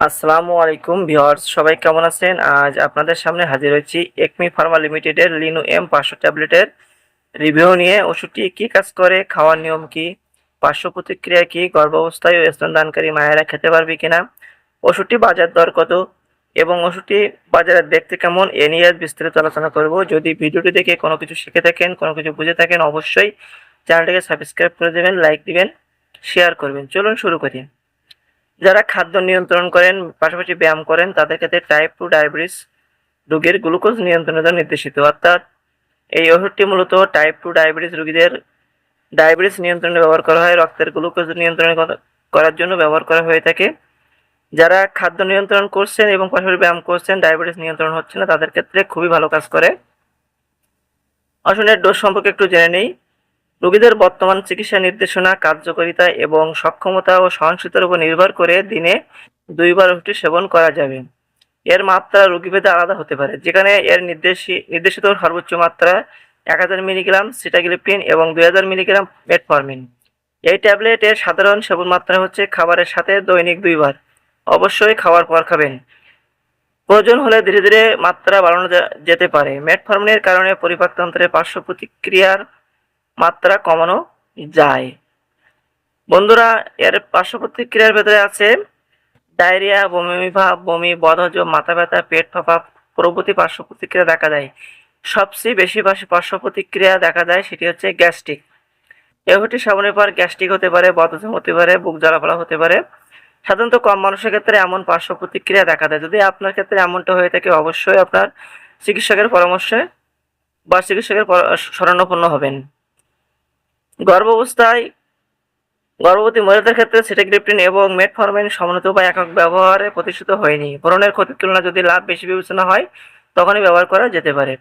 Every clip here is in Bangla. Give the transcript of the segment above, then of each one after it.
আসসালামু আলাইকুম ভিউয়ার্স, সবাই কেমন আছেন? আজ আপনাদের সামনে হাজির হয়েছি একমি ফার্মা লিমিটেডের লিনো এম পাঁচশো ট্যাবলেটের রিভিউ নিয়ে। ওষুধটি কী কাজ করে, খাওয়ার নিয়ম কি, পার্শ্ব প্রতিক্রিয়া কি, গর্ভাবস্থায় ও স্তনদানকারী মায়েরা খেতে পারবে কিনা, ওষুধটি বাজার দর কত এবং ওষুধটি বাজারে দেখতে কেমন এ নিয়ে বিস্তারিত আলোচনা করব। যদি ভিডিওটি দেখে কোনো কিছু শিখে থাকেন, কোনো কিছু বুঝে থাকেন, অবশ্যই চ্যানেলটিকে সাবস্ক্রাইব করে দেবেন, লাইক দিবেন, শেয়ার করবেন। চলুন শুরু করি। যারা খাদ্য নিয়ন্ত্রণ করেন, পাশাপাশি ব্যায়াম করেন, তাদের ক্ষেত্রে টাইপ টু ডায়াবেটিস রোগীর গ্লুকোজ নিয়ন্ত্রণের জন্য নির্দেশিত। অর্থাৎ এই ওষুধটি মূলত টাইপ টু ডায়াবেটিস রোগীদের ডায়াবেটিস নিয়ন্ত্রণে ব্যবহার করা হয়, রক্তের গ্লুকোজ নিয়ন্ত্রণ করার জন্য ব্যবহার করা হয়ে থাকে। যারা খাদ্য নিয়ন্ত্রণ করছেন এবং পাশাপাশি ব্যায়াম করছেন ডায়াবেটিস নিয়ন্ত্রণ হচ্ছে না, তাদের ক্ষেত্রে খুবই ভালো কাজ করে। আসনের ডোজ সম্পর্কে একটু জেনে নেই। রোগীদের বর্তমান চিকিৎসা নির্দেশনা, কার্যকারিতা এবং সক্ষমতা ও সহনশীলতার উপর নির্ভর করে দিনে দুইবার ওষুধটি সেবন করা যাবে। এর মাত্রা রোগীভেদে আলাদা হতে পারে, যেখানে এর নির্দেশি, নির্দেশিত সর্বোচ্চ মাত্রা এক হাজার মিলিগ্রাম সিটাগ্লিপ্টিন এবং দুই হাজার মিলিগ্রাম মেটফরমিন। এই ট্যাবলেটের সাধারণ সেবন মাত্রা হচ্ছে খাবারের সাথে দৈনিক দুইবার। অবশ্যই খাওয়ার পর খাবেন। প্রয়োজন হলে ধীরে ধীরে মাত্রা বাড়ানো যেতে পারে। মেটফরমিনের কারণে পরিপাকতন্ত্রের পার্শ্ব প্রতিক্রিয়ার মাত্রা কমানো যায়। বন্ধুরা, এর পার্শ্ব প্রতিক্রিয়ার ভেতরে আছে ডায়রিয়া, বমি ভাব বমি, বদহজম, মাথা ব্যথা, পেট ফাঁপা প্রভৃতি পার্শ্ব প্রতিক্রিয়া দেখা দেয়। সবচেয়ে বেশি পার্শ্ব- প্রতিক্রিয়া দেখা যায় সেটি হচ্ছে গ্যাস্ট্রিক। এগুটি সেবনের পর গ্যাস্ট্রিক হতে পারে, বদহজম হতে পারে, বুক জ্বালাপোড়া হতে পারে। সাধারণত কম মানুষের ক্ষেত্রে এমন পার্শ্ব প্রতিক্রিয়া দেখা দেয়। যদি আপনার ক্ষেত্রে এমনটা হয়ে থাকে, অবশ্যই আপনার চিকিৎসকের পরামর্শে বা চিকিৎসকের শরণাপন্ন হবেন। গর্ভাবস্থায় গর্ভবতী মহিলাদের ক্ষেত্রে সিটাগ্রিপ্টিন এবং মেটফরমিন সমন্বিত বা একক ব্যবহারে প্রতিষ্ঠিত হয়নি। ভ্রণের ক্ষতির তুলনায় যদি লাভ বেশি বিবেচনা হয়, তখনই ব্যবহার করা যেতে পারে।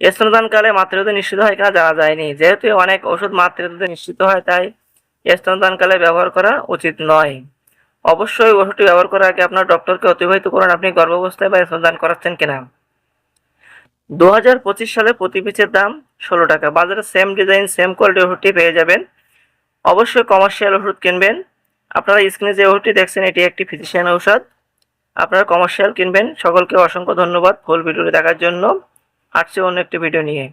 স্তনদানকালে মাতৃদুধ নিশ্চিত হয় কিনা জানা যায়নি। যেহেতু অনেক ওষুধ মাতৃদুধে নিশ্চিত হয়, তাই স্তনদানকালে ব্যবহার করা উচিত নয়। অবশ্যই ওষুধটি ব্যবহার করার আগে আপনার ডক্টরকে অতিবাহিত করুন, আপনি গর্ভাবস্থায় বা স্তনদান করাচ্ছেন কিনা। দু হাজার পঁচিশ সালে প্রতি পিসের দাম ষোলো টাকা। বাজারে সেম ডিজাইন সেম কোয়ালিটির ওষুধটি পেয়ে যাবেন। অবশ্যই কমার্শিয়াল ওষুধ কিনবেন। আপনারা স্ক্রিনে যে ওষুধটি দেখছেন, এটি একটি ফিজিশিয়ান ঔষধ। আপনারা কমার্শিয়াল কিনবেন। সকলকে অসংখ্য ধন্যবাদ ফুল ভিডিওটি দেখার জন্য। আসছে অন্য একটি ভিডিও নিয়ে।